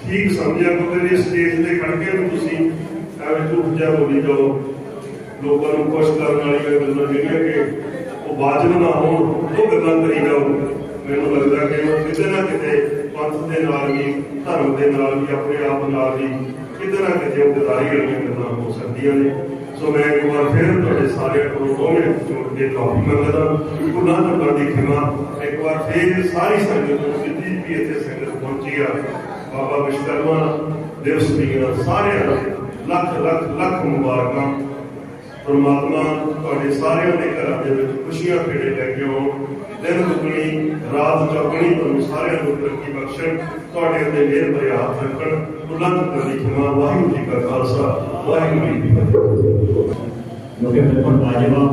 ਠੀਕ ਸਮਝਿਆ ਕੋਈ ਇਸ ਸਟੇਜ ਤੇ ਖੜ ਕੇ ਤੁਸੀਂ ਐਵੇਂ ਝੂਠ ਜਾ ਬੋਲੀ ਜਾਓ ਲੋਕਾਂ ਨੂੰ ਕੁਸ਼ ਕਰਨ ਵਾਲੀ ਗੱਲਾਂ ਜਿਹੜੀ ਕਿ ਉਹ ਬਾਜਬ ਨਾ ਹੋਣ ਉਹ ਗੱਲਾਂ ਕਰੀ ਜਾਓ ਮੈਨੂੰ ਲੱਗਦਾ ਕਿ ਉਹ ਕਿਤੇ ਨਾ ਕਿਤੇ ਪੰਥ ਦੇ ਨਾਲ ਵੀ ਧਰਮ ਦੇ ਨਾਲ ਵੀ ਆਪਣੇ ਆਪ ਨਾਲ ਵੀ ਕਿਤੇ ਨਾ ਕਿਤੇ ਉਹ ਗਦਾਰੀ ਵਾਲੀਆਂ ਗੱਲਾਂ ਹੋ ਸਕਦੀਆਂ ਨੇ میں ایک بار پھر تھوڑے سارے پروگرے بلند کر دیوا ایک بار پھر ساری مبارک کے خوشیاں لے کے آؤ دل تمہیں سارے ہاتھ رکھن بلند کر دیوا واحر جی کا خالصہ واحر جی۔ جو کہ بالکل واجبہ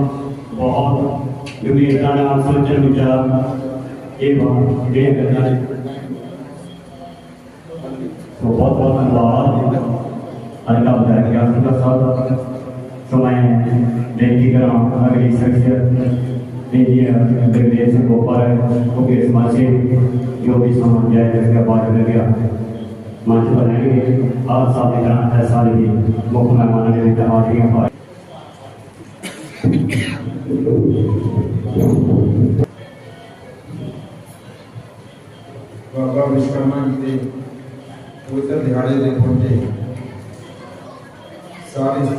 بہت کیونکہ انسان آپ سوچن بچار یہ بہت ڈے کرنا ہے تو بہت بہت انواعات ہیں اللہ بتایا کہ آپ کا ساتھ سمائے ہیں دیکھی کر آپ کا اگلی شخصیت دیکھی ہے اگر دیر سے گوپا رہے ہیں کیونکہ اس ماشے جو بھی سامان جائے جس کے بارے میں گیا ماشے بنائیں گے آپ ساتھ اکرام ہے ساری بھی وہ کمہ مانا کے لیے تحاجی سارے پر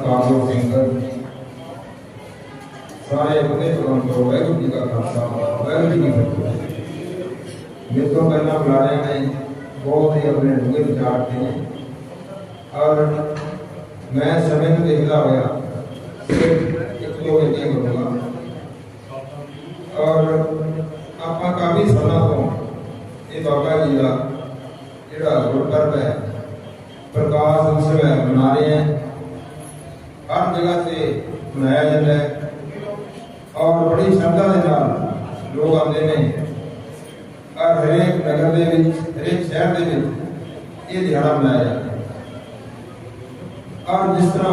واحو جی کا خالص واحور میرے پہلا بلارے بہت ہی اپنے ڈوے پیچھے اور میں سب نے دیکھتا ہوا वो नहीं होगा और आप काफ़ी समय तो ये बाबा जी का जोड़ा गुरपर्व है प्रकाश उत्सव है मना रहे हैं हर जगह से मनाया जाता है और बड़ी श्रद्धा के नाल लोग आते हैं और हरेक नगर के हरेक शहर के ये दिहाड़ा मनाया जाता है और जिस तरह